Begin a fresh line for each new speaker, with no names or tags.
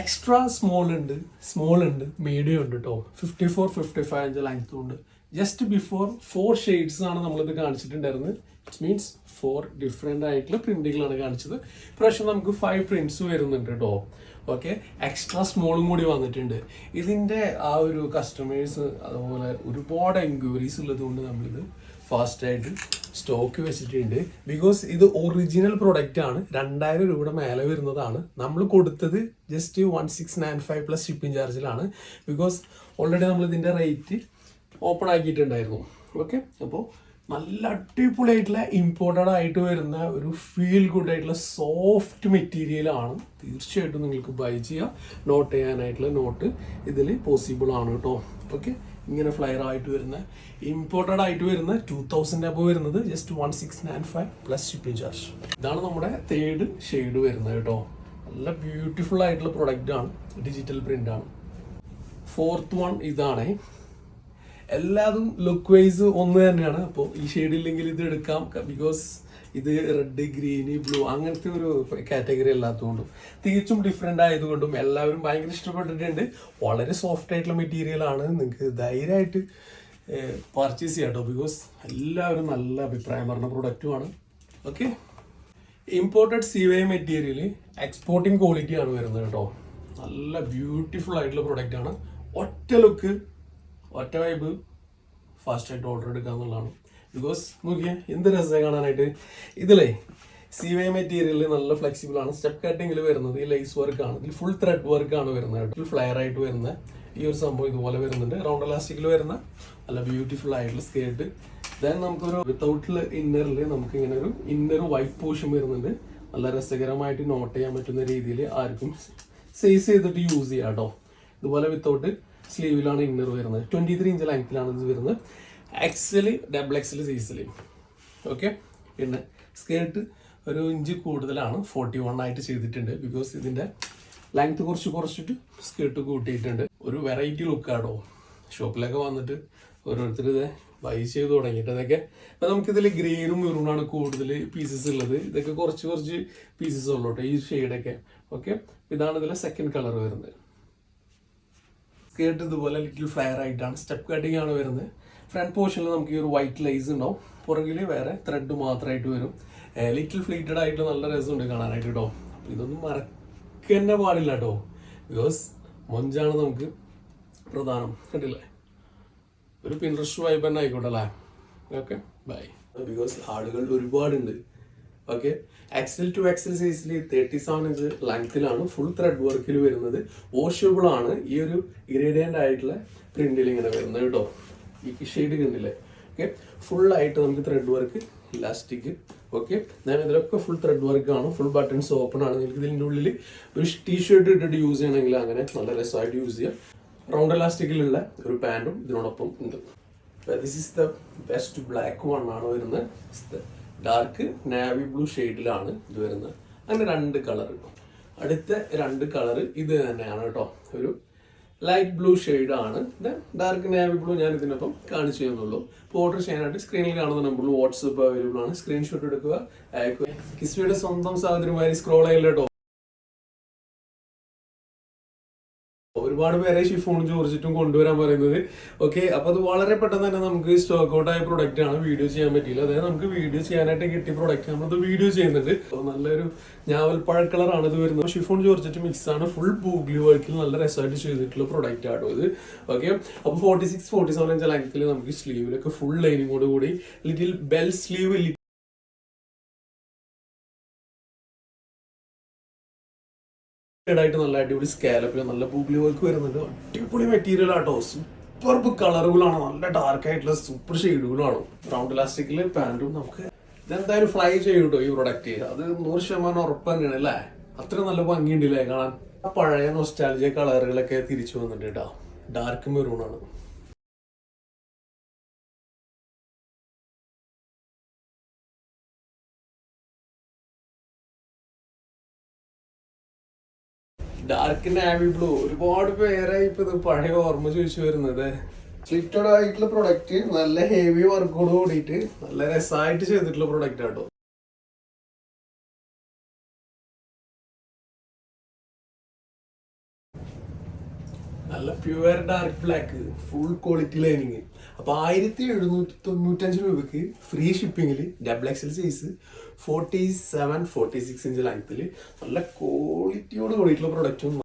Extra small ഉണ്ട് small ഉണ്ട് medium ഉണ്ട് കേട്ടോ fifty four fifty five inch ലെങ്ത്തും ഉണ്ട്. ജസ്റ്റ് ബിഫോർ ഫോർ ഷെയ്ഡ്സ് ആണ് നമ്മളിത് കാണിച്ചിട്ടുണ്ടായിരുന്നത്. ഇറ്റ് മീൻസ് ഫോർ ഡിഫറെന്റ് ആയിട്ടുള്ള പ്രിന്റുകളാണ് കാണിച്ചത്. ഇപ്രാവശ്യം നമുക്ക് ഫൈവ് പ്രിന്റ്സ് വരുന്നുണ്ട് കേട്ടോ ഓക്കെ എക്സ്ട്രാ സ്മോളും കൂടി വന്നിട്ടുണ്ട്. ഇതിന്റെ ആ ഒരു കസ്റ്റമേഴ്സ് അതുപോലെ ഒരുപാട് എൻക്വയറീസ് ഉള്ളത് കൊണ്ട് നമ്മളിത് ഫാസ്റ്റായിട്ട് സ്റ്റോക്ക് വെച്ചിട്ടുണ്ട്. ബിക്കോസ് ഇത് ഒറിജിനൽ പ്രൊഡക്റ്റ് ആണ്. രണ്ടായിരം രൂപയുടെ മേലെ വരുന്നതാണ്. നമ്മൾ കൊടുത്തത് just one six nine five plus shipping ചാർജിലാണ് because already നമ്മൾ ഇതിന്റെ റേറ്റ് ഓപ്പൺ ആക്കിയിട്ടുണ്ടായിരുന്നു. ഓക്കെ അപ്പോൾ നല്ല അടിപൊളിയായിട്ടുള്ള ഇമ്പോർട്ടഡ് ആയിട്ട് വരുന്ന ഒരു ഫീൽ ഗുഡ് ആയിട്ടുള്ള സോഫ്റ്റ് മെറ്റീരിയലാണ് തീർച്ചയായിട്ടും നിങ്ങൾക്ക് ബൈ ചെയ്യാം. നോട്ട് ചെയ്യാനായിട്ടുള്ള നോട്ട് ഇതിൽ പോസിബിൾ ആണ് കേട്ടോ. ഓക്കെ ഇങ്ങനെ ഫ്ലയർ ആയിട്ട് വരുന്ന ഇമ്പോർട്ടഡ് ആയിട്ട് വരുന്ന ടു തൗസൻഡ് അബോ വരുന്നത് just one six nine five plus shipping charge ഇതാണ് നമ്മുടെ തേർഡ് ഷെയ്ഡ് വരുന്നത് കേട്ടോ. നല്ല ബ്യൂട്ടിഫുൾ ആയിട്ടുള്ള പ്രൊഡക്റ്റ് ആണ്. ഡിജിറ്റൽ പ്രിന്റ് ആണ്. ഫോർത്ത് വൺ ഇതാണേ. എല്ലാതും ലുക്ക് വൈസ് ഒന്ന് തന്നെയാണ്. അപ്പോൾ ഈ ഷെയ്ഡ് ഇല്ലെങ്കിൽ ഇത് എടുക്കാം. ബിക്കോസ് ഇത് റെഡ് ഗ്രീന് ബ്ലൂ അങ്ങനത്തെ ഒരു കാറ്റഗറി അല്ലാത്തതുകൊണ്ടും. തികച്ചും ഡിഫറെന്റ് ആയതുകൊണ്ടും എല്ലാവരും ഭയങ്കര ഇഷ്ടപ്പെട്ടിട്ടുണ്ട്. വളരെ സോഫ്റ്റ് ആയിട്ടുള്ള മെറ്റീരിയൽ ആണ്. നിങ്ങൾക്ക് ധൈര്യമായിട്ട് പർച്ചേസ് ചെയ്യാം കേട്ടോ ബിക്കോസ് എല്ലാവരും നല്ല അഭിപ്രായം പറഞ്ഞ പ്രൊഡക്റ്റുമാണ് okay imported C Y material exporting quality ആണ് വരുന്നത് കേട്ടോ നല്ല ബ്യൂട്ടിഫുൾ ആയിട്ടുള്ള പ്രൊഡക്റ്റ് ആണ്. ഒറ്റ ലുക്ക് ഒറ്റ വൈബ് ഫാസ്റ്റായിട്ട് ഓർഡർ എടുക്കുക എന്നുള്ളതാണ്. ബിക്കോസ് നോക്കിയാൽ എന്ത് രസമാണ് കാണാനായിട്ട്. ഇതിലേ സി വൈ മെറ്റീരിയൽ നല്ല ഫ്ലെക്സിബിൾ ആണ്. സ്റ്റെപ്പ് കട്ടിങ്ങിൽ വരുന്നത് ഈ ലൈസ് വർക്ക് ആണ്. ഇതിൽ ഫുൾ ത്രെഡ് വർക്ക് ആണ് വരുന്നത് ഫുൾ ഫ്ലയർ ആയിട്ട് വരുന്ന ഈ ഒരു സംഭവം ഇതുപോലെ വരുന്നുണ്ട്. റൗണ്ട് ഇലാസ്റ്റിക്കിൽ വരുന്ന നല്ല ബ്യൂട്ടിഫുൾ ആയിട്ടുള്ള സ്കേർട്ട് ദെൻ നമുക്കൊരു വിത്തൗട്ടിൽ ഇന്നറിൽ നമുക്ക് ഇങ്ങനെ ഒരു ഇന്നർ വൈറ്റ് പോർഷൻ വരുന്നുണ്ട്. നല്ല രസകരമായിട്ട് നോട്ട് ചെയ്യാൻ പറ്റുന്ന രീതിയിൽ ആർക്കും സൈസ് ചെയ്തിട്ട് യൂസ് ചെയ്യാം കേട്ടോ. ഇതുപോലെ വിത്തൗട്ട് സ്ലീവിലാണ് ഇന്നർ വരുന്നത്. ട്വന്റി ത്രീ ഇഞ്ച് ലെങ്ത്തിലാണ് ഇത് വരുന്നത്. എക്സൽ ഡബിൾ എക്സൽ സൈസിൽ ഓക്കെ പിന്നെ സ്കേർട്ട് ഒരു ഇഞ്ച് കൂടുതലാണ്. ഫോർട്ടി വൺ ആയിട്ട് ചെയ്തിട്ടുണ്ട്. ബിക്കോസ് ഇതിന്റെ ലെങ്ത് കുറച്ച് കുറച്ചിട്ട് സ്കേർട്ട് കൂട്ടിയിട്ടുണ്ട്. ഒരു വെറൈറ്റി ലുക്കാണോ ഷോപ്പിലൊക്കെ വന്നിട്ട് ഓരോരുത്തർ ഇത് ബൈ ചെയ്ത് തുടങ്ങിയിട്ട് അതൊക്കെ അപ്പം നമുക്കിതിൽ ഗ്രീനും മെറൂണാണ് കൂടുതൽ പീസസ് ഉള്ളത്. ഇതൊക്കെ കുറച്ച് കുറച്ച് പീസസ് ഉള്ളൂ കേട്ടോ ഈ ഷെയ്ഡൊക്കെ ഓക്കെ ഇതാണ് ഇതിലെ സെക്കൻഡ് കളർ വരുന്നത്. സ്കേർട്ട് ഇതുപോലെ ലിറ്റിൽ ഫയർ ആയിട്ടാണ്. സ്റ്റെപ്പ് കട്ടിംഗ് ആണ് വരുന്നത്. ഫ്രണ്ട് പോർഷനിൽ നമുക്ക് ഈ ഒരു വൈറ്റ് ലൈസ് ഉണ്ടാവും. പുറകിൽ വേറെ ത്രെഡ് മാത്രമായിട്ട് വരും. ലിറ്റിൽ ഫ്ലീറ്റഡ് ആയിട്ട് നല്ല രസമുണ്ട് കാണാനായിട്ട് കേട്ടോ. അപ്പോൾ ഇതൊന്നും മറക്കന്നെ പാടില്ല കേട്ടോ. ബിക്കോസ് മൊഞ്ചാണ് നമുക്ക് പ്രധാനം. കണ്ടില്ലേ? ഒരു പിൻട്രസ്റ്റ് വൈബ് തന്നെ ആയിക്കോട്ടെ അല്ലേ? ഓക്കെ ബൈ ബിക്കോസ് ആളുകൾ ഒരുപാടുണ്ട്. ഓക്കെ എക്സൽ ടു എക്സൽ സൈസിൽ തേർട്ടി സെവൻ ഇഞ്ച് ലെങ്ത്തിലാണ് ഫുൾ ത്രെഡ് വർക്കിൽ വരുന്നത്. വാഷബിൾ ആണ് ഈ ഒരു ഇറേഡിയന്റ് ആയിട്ടുള്ള പ്രിന്റിൽ ഇങ്ങനെ വരുന്നത് കേട്ടോ ഈ ഷെയ്ഡ് കണ്ടില്ലേ? ഓക്കെ ഫുൾ ആയിട്ട് നമുക്ക് ത്രെഡ് വർക്ക് ഇലാസ്റ്റിക് ഓക്കെ ഞാൻ ഇതിലൊക്കെ ഫുൾ ത്രെഡ് വർക്ക് ആണ്. ഫുൾ ബട്ടൺസ് ഓപ്പൺ ആണ്. നിങ്ങൾക്ക് ഇതിന്റെ ഉള്ളിൽ ഒരു ടീഷർട്ട് ഇട്ടിട്ട് യൂസ് ചെയ്യണമെങ്കിൽ അങ്ങനെ നല്ല രസമായിട്ട് യൂസ് ചെയ്യാം. റൗണ്ട് ഇലാസ്റ്റിക്കിലുള്ള ഒരു പാന്റും ഇതിനോടൊപ്പം ഉണ്ട്. This is the best black one ആണ് വരുന്നത്. ഡാർക്ക് നാവി ബ്ലൂ ഷെയ്ഡിലാണ് ഇത് വരുന്നത്. അങ്ങനെ രണ്ട് കളർ അടുത്ത രണ്ട് കളർ ഇത് തന്നെയാണ് കേട്ടോ. ഒരു ലൈറ്റ് ബ്ലൂ ഷെയ്ഡാണ് ഡാർക്ക് നാവി ബ്ലൂ ഞാൻ ഇതിനൊപ്പം കാണിച്ചു തന്നുള്ളൂ. അപ്പോൾ ഓർഡർ ചെയ്യാനായിട്ട് സ്ക്രീനിൽ കാണുന്ന നമ്പറിൽ വാട്സപ്പ് അവൈലബിൾ ആണ്. സ്ക്രീൻഷോട്ട് എടുക്കുക അയക്കുക. കിസ്വിയുടെ സ്വന്തം സഹോദരിമാരി സ്ക്രോൾ ചെയ്യില്ല കേട്ടോ? ഒരുപാട് പേരെ ഷിഫോൺ ചോദിച്ചിട്ടും കൊണ്ടുവരാൻ പറയുന്നത്. ഓക്കെ അപ്പൊ അത് വളരെ പെട്ടെന്ന് തന്നെ നമുക്ക് സ്റ്റോക്ക് ഔട്ട് ആയ പ്രൊഡക്റ്റ് ആണ് വീഡിയോ ചെയ്യാൻ പറ്റിയില്ല. അതായത് നമുക്ക് വീഡിയോ ചെയ്യാനായിട്ട് കിട്ടിയ പ്രൊഡക്റ്റ് നമ്മളത് വീഡിയോ ചെയ്യുന്നുണ്ട് അപ്പൊ നല്ലൊരു ഞാവൽപ്പഴ കളറാണ് ഇത് വരുന്നത്. ഷിഫോൺ ജോർജറ്റ് മിക്സ് ആണ്. ഫുൾ ബൂഗ്ലി വർക്കിൽ നല്ല രസമായിട്ട് ചെയ്തിട്ടുള്ള പ്രൊഡക്റ്റ് ആണ് ഇത്. ഓക്കെ അപ്പൊ forty six forty seven inch നമുക്ക് സ്ലീവിലൊക്കെ ഫുൾ ലൈനിങ്ങോട് കൂടി. ലിറ്റിൽ ബെൽ സ്ലീവ് ആയിട്ട് നല്ല അടിപൊളി സ്കാലപ്പിൽ നല്ല ബൂഗ്ലി വർക്ക് വരുന്നുണ്ട്. അടിപൊളി മെറ്റീരിയൽ ആട്ടോ. സൂപ്പർബ് കളറുകളാണ് നല്ല ഡാർക്ക് ആയിട്ടുള്ള സൂപ്പർ ഷെയ്ഡുകളാണ് റൗണ്ട് ഇലാസ്റ്റിക്കിൽ പാന്റും നമുക്ക് ഇതെന്തായാലും ഫ്ലൈ ചെയ്യൂട്ടോ ഈ പ്രൊഡക്റ്റ് അത് നൂറ് ശതമാനം ഉറപ്പ് തന്നെയാണ് അല്ലേ? അത്ര നല്ല ഭംഗിയുണ്ടല്ലേ കാണാൻ? പഴയ നൊസ്റ്റാലജിയ കളറുകളൊക്കെ തിരിച്ചു വന്നിട്ടുണ്ട് കേട്ടോ dark maroon dark navy blue. ഒരുപാട് പേരായി ഇപ്പൊ ഇത് പഴയ ഓർമ്മ ചോദിച്ചു വരുന്നത്. സ്ലിറ്റഡ് ആയിട്ടുള്ള പ്രൊഡക്റ്റ് നല്ല ഹെവി വർക്കോട് കൂടിയിട്ട് നല്ല രസമായിട്ട് ചെയ്തിട്ടുള്ള പ്രൊഡക്റ്റ് ആട്ടോ. നല്ല pure dark black full quality lining അപ്പൊ ആയിരത്തി എഴുന്നൂറ്റി തൊണ്ണൂറ്റഞ്ച് രൂപക്ക് free ഷിപ്പിംഗിൽ double XL size forty seven forty six inch ലെങ്ത്തിൽ നല്ല ക്വാളിറ്റിയോട് കൂടിയിട്ടുള്ള പ്രൊഡക്റ്റും